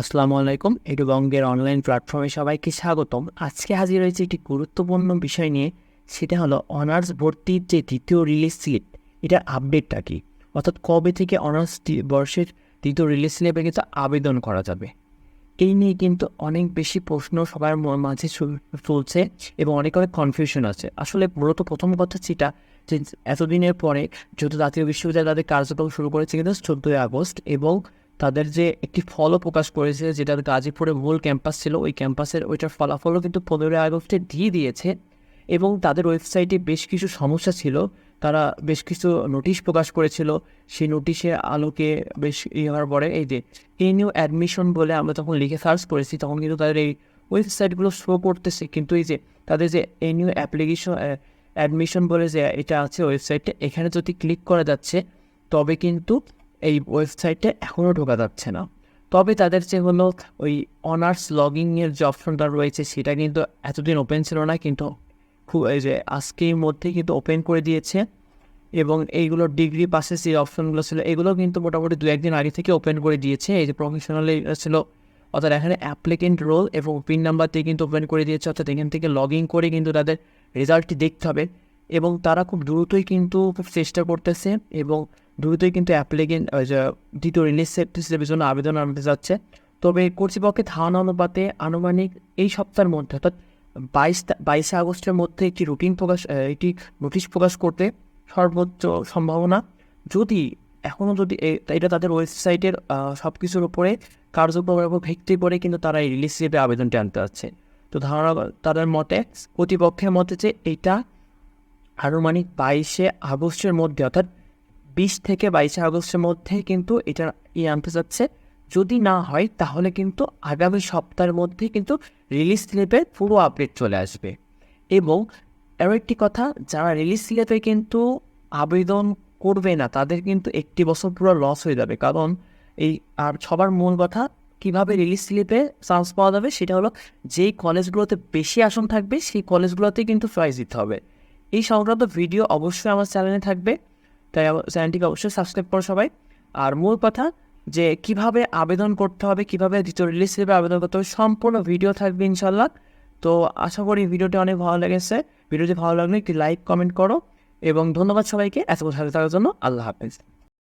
আসসালামু আলাইকুম এটু বঙ্গের অনলাইন প্ল্যাটফর্মে সবাইকে স্বাগতম। আজকে হাজির হয়েছে একটি গুরুত্বপূর্ণ বিষয় নিয়ে, সেটা হলো অনার্স ভর্তির যে দ্বিতীয় রিলিজ স্লিপ এটার আপডেটটা কী? অর্থাৎ কবে থেকে অনার্স বর্ষের দ্বিতীয় রিলিজ স্লিপে কিন্তু আবেদন করা যাবে? এই নিয়ে কিন্তু অনেক বেশি প্রশ্ন সবার মাঝে চলছে এবং অনেক অনেক কনফিউশন আছে। আসলে মূলত প্রথম কথা যেটা, যে এতদিনের পরে যেহেতু জাতীয় বিশ্ববিদ্যালয় তাদের কার্যক্রম শুরু করেছে কিন্তু চোদ্দোই আগস্ট এবং তাদের যে একটি ফলও প্রকাশ করেছে, যেটা গাজীপুরে মূল ক্যাম্পাস ছিল, ওই ক্যাম্পাসের ওইটার ফলাফলও কিন্তু পনেরোই আগস্টে দিয়ে দিয়েছে এবং তাদের ওয়েবসাইটে বেশ কিছু সমস্যা ছিল। তারা বেশ কিছু নোটিশ প্রকাশ করেছিল। সেই নোটিশের আলোকে বেশ ইয়ে হওয়ার পরে এই যে এই নিউ অ্যাডমিশন বলে আমরা তখন লিখে সার্চ করেছি, তখন কিন্তু তাদের এই ওয়েবসাইটগুলো শো করতেছে। কিন্তু এই যে তাদের যে এই নিউ অ্যাপ্লিকেশন অ্যাডমিশন বলে যে এটা আছে ওয়েবসাইটে, এখানে যদি ক্লিক করা যাচ্ছে, তবে কিন্তু এই ওয়েবসাইটে এখনও ঢোকা যাচ্ছে না। তবে তাদের যে হলো ওই অনার্স লগিংয়ের যে অপশনটা রয়েছে, সেটা কিন্তু এতদিন ওপেন ছিল না, কিন্তু খুব এই যে আজকের মধ্যে কিন্তু ওপেন করে দিয়েছে। এবং এইগুলো ডিগ্রি পাসের যে অপশনগুলো ছিল, এগুলো কিন্তু মোটামুটি দু একদিন আগে থেকে ওপেন করে দিয়েছে। এই যে প্রফেশনাল ছিল, অর্থাৎ এখানে অ্যাপ্লিকেন্ট রোল এবং পিন নাম্বার দিয়ে কিন্তু ওপেন করে দিয়েছে, অর্থাৎ এখান থেকে লগ ইন করে কিন্তু তাদের রেজাল্টটি দেখতে হবে। এবং তারা খুব দ্রুতই কিন্তু চেষ্টা করতেছে এবং দ্রুতই কিন্তু অ্যাপ্লিকেন্ট দ্বিতীয় রিলিজ হিসেবে জন্য আবেদন আনতে যাচ্ছে। তবে কর্তৃপক্ষের ধারণা অনুপাতে আনুমানিক এই সপ্তাহের মধ্যে, অর্থাৎ বাইশ বাইশে আগস্টের মধ্যে একটি রুটিন প্রকাশ একটি নোটিশ প্রকাশ করতে সর্বোচ্চ সম্ভাবনা। যদি এখনও যদি এটা তাদের ওয়েবসাইটের সব কিছুর উপরে কার্যক্রমের উপর ভিত্তি করে কিন্তু তারা এই রিলিজ হিসেবে আবেদনটি আনতে যাচ্ছে। তো ধারণা, তাদের মতে, কর্তৃপক্ষের মতে যে এটা আনুমানিক বাইশে আগস্টের মধ্যে, অর্থাৎ বিশ থেকে বাইশে আগস্টের মধ্যে কিন্তু এটা ইয়ে আনতে যাচ্ছে। যদি না হয়, তাহলে কিন্তু আগামী সপ্তাহের মধ্যে কিন্তু রিলিজ স্লিপের পুরো আপডেট চলে আসবে। এবং আরও একটি কথা, যারা রিলিজ স্লিপে কিন্তু আবেদন করবে না, তাদের কিন্তু একটি বছর পুরো লস হয়ে যাবে। কারণ এই আর সবার মূল কথা, কীভাবে রিলিজ স্লিপে চান্স পাওয়া যাবে, সেটা হলো যেই কলেজগুলোতে বেশি আসন থাকবে, সেই কলেজগুলোতেই কিন্তু প্রাইজ দিতে হবে। এই সংক্রান্ত ভিডিও অবশ্যই আমার চ্যানেলে থাকবে। তাই চ্যানেলটিকে অবশ্যই সাবস্ক্রাইব করো সবাই। আর মূল কথা, যে কীভাবে আবেদন করতে হবে, কীভাবে দ্বিতীয় রিলিজ হিসেবে আবেদন করতে হবে, সম্পূর্ণ ভিডিও থাকবে ইনশাল্লাহ তো আশা করি ভিডিওটি অনেক ভালো লেগেছে। ভিডিওটি ভালো লাগলে একটি লাইক কমেন্ট করো। এবং ধন্যবাদ সবাইকে। এত সাথে থাকার জন্য আল্লাহ হাফেজ।